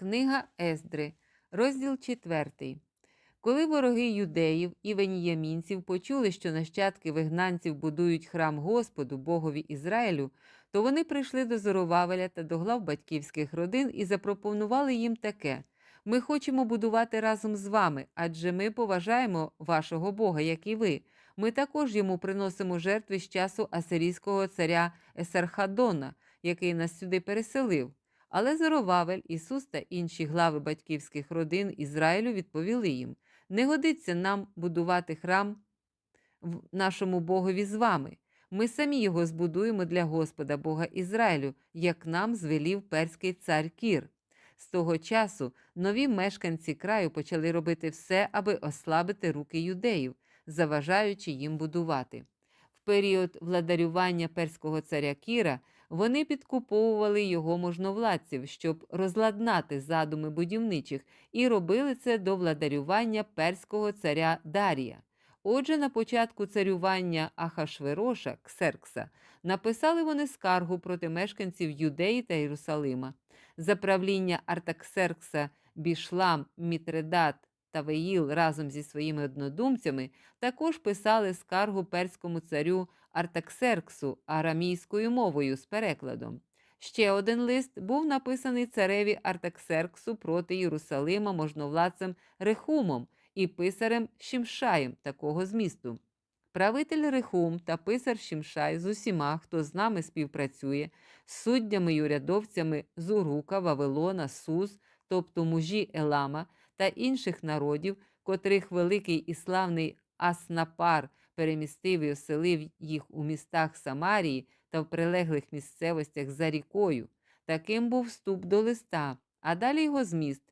Книга Ездри, розділ 4. Коли вороги юдеїв і веніямінців почули, що нащадки вигнанців будують храм Господу, Богові Ізраїлю, то вони прийшли до Зоровавеля та до глав батьківських родин і запропонували їм таке: Ми хочемо будувати разом з вами, адже ми поважаємо вашого Бога, як і ви. Ми також йому приносимо жертви з часу асирійського царя Есархадона, який нас сюди переселив. Але Зоровавель, Ісус та інші глави батьківських родин Ізраїлю відповіли їм: не годиться нам будувати храм нашому Богові з вами. Ми самі його збудуємо для Господа Бога Ізраїлю, як нам звелів перський цар Кір. З того часу нові мешканці краю почали робити все, аби ослабити руки юдеїв, заважаючи їм будувати. В період владарювання перського царя Кіра вони підкуповували його можновладців, щоб розладнати задуми будівничих, і робили це до владарювання перського царя Дарія. Отже, на початку царювання Ахашвероша Ксеркса написали вони скаргу проти мешканців Юдеї та Єрусалима. За правління Артаксеркса, Бішлам, Мітредат та Веїл разом зі своїми однодумцями також писали скаргу перському царю Артаксерксу арамійською мовою з перекладом. Ще один лист був написаний цареві Артаксерксу проти Єрусалима можновладцем Рехумом і писарем Шімшаєм такого змісту. Правитель Рехум та писар Шімшай з усіма, хто з нами співпрацює, з суддями й урядовцями з Урука, Вавилона, Суз, тобто мужі Елама та інших народів, котрих великий і славний Аснапар перемістив і оселив їх у містах Самарії та в прилеглих місцевостях за рікою. Таким був вступ до листа, а далі його зміст.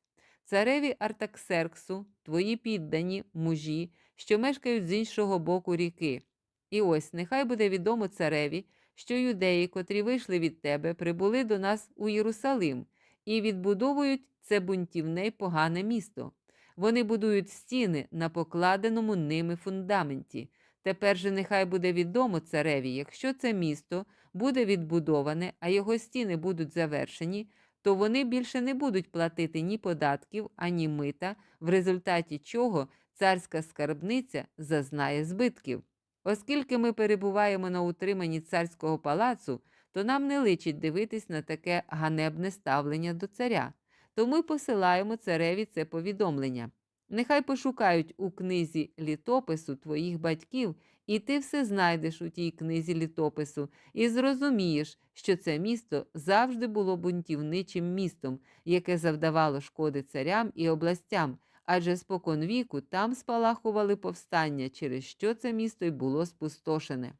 Цареві Артаксерксу, твої піддані, мужі, що мешкають з іншого боку ріки. І ось нехай буде відомо цареві, що юдеї, котрі вийшли від тебе, прибули до нас у Єрусалим і відбудовують це бунтівне й погане місто. Вони будують стіни на покладеному ними фундаменті. Тепер же нехай буде відомо цареві, якщо це місто буде відбудоване, а його стіни будуть завершені, то вони більше не будуть платити ні податків, ані мита, в результаті чого царська скарбниця зазнає збитків. Оскільки ми перебуваємо на утриманні царського палацу, то нам не личить дивитись на таке ганебне ставлення до царя. То ми посилаємо цареві це повідомлення. Нехай пошукають у книзі літопису твоїх батьків, і ти все знайдеш у тій книзі літопису, і зрозумієш, що це місто завжди було бунтівничим містом, яке завдавало шкоди царям і областям, адже споконвіку там спалахували повстання, через що це місто й було спустошене.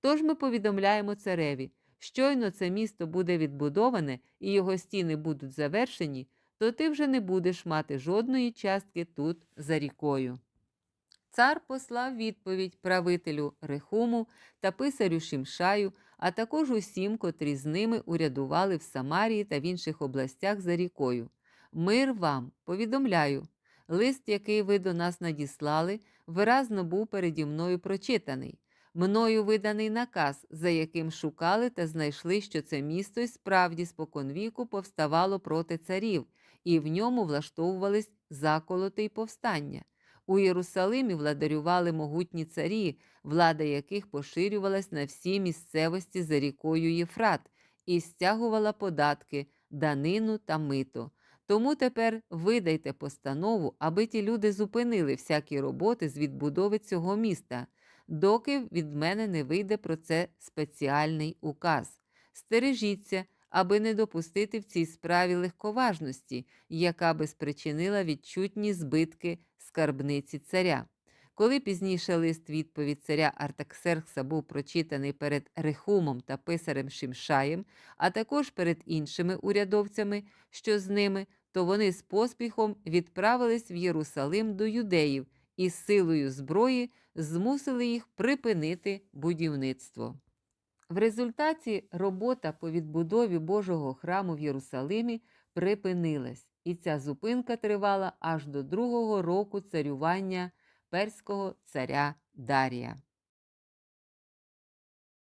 Тож ми повідомляємо цареві, щойно це місто буде відбудоване і його стіни будуть завершені, то ти вже не будеш мати жодної частки тут за рікою. Цар послав відповідь правителю Рехуму та писарю Шимшаю, а також усім, котрі з ними урядували в Самарії та в інших областях за рікою. Мир вам, повідомляю, лист, який ви до нас надіслали, виразно був переді мною прочитаний. Мною виданий наказ, за яким шукали та знайшли, що це місто й справді споконвіку повставало проти царів, і в ньому влаштовувались заколоти й повстання. У Єрусалимі владарювали могутні царі, влада яких поширювалась на всі місцевості за рікою Єфрат і стягувала податки, данину та мито. Тому тепер видайте постанову, аби ті люди зупинили всякі роботи з відбудови цього міста, доки від мене не вийде про це спеціальний указ. Стережіться, аби не допустити в цій справі легковажності, яка би спричинила відчутні збитки скарбниці царя. Коли пізніше лист відповідь царя Артаксеркса був прочитаний перед Рехумом та писарем Шимшаєм, а також перед іншими урядовцями, що з ними, то вони з поспіхом відправились в Єрусалим до юдеїв і силою зброї змусили їх припинити будівництво. В результаті робота по відбудові Божого храму в Єрусалимі припинилась, і ця зупинка тривала аж до другого року царювання перського царя Дарія.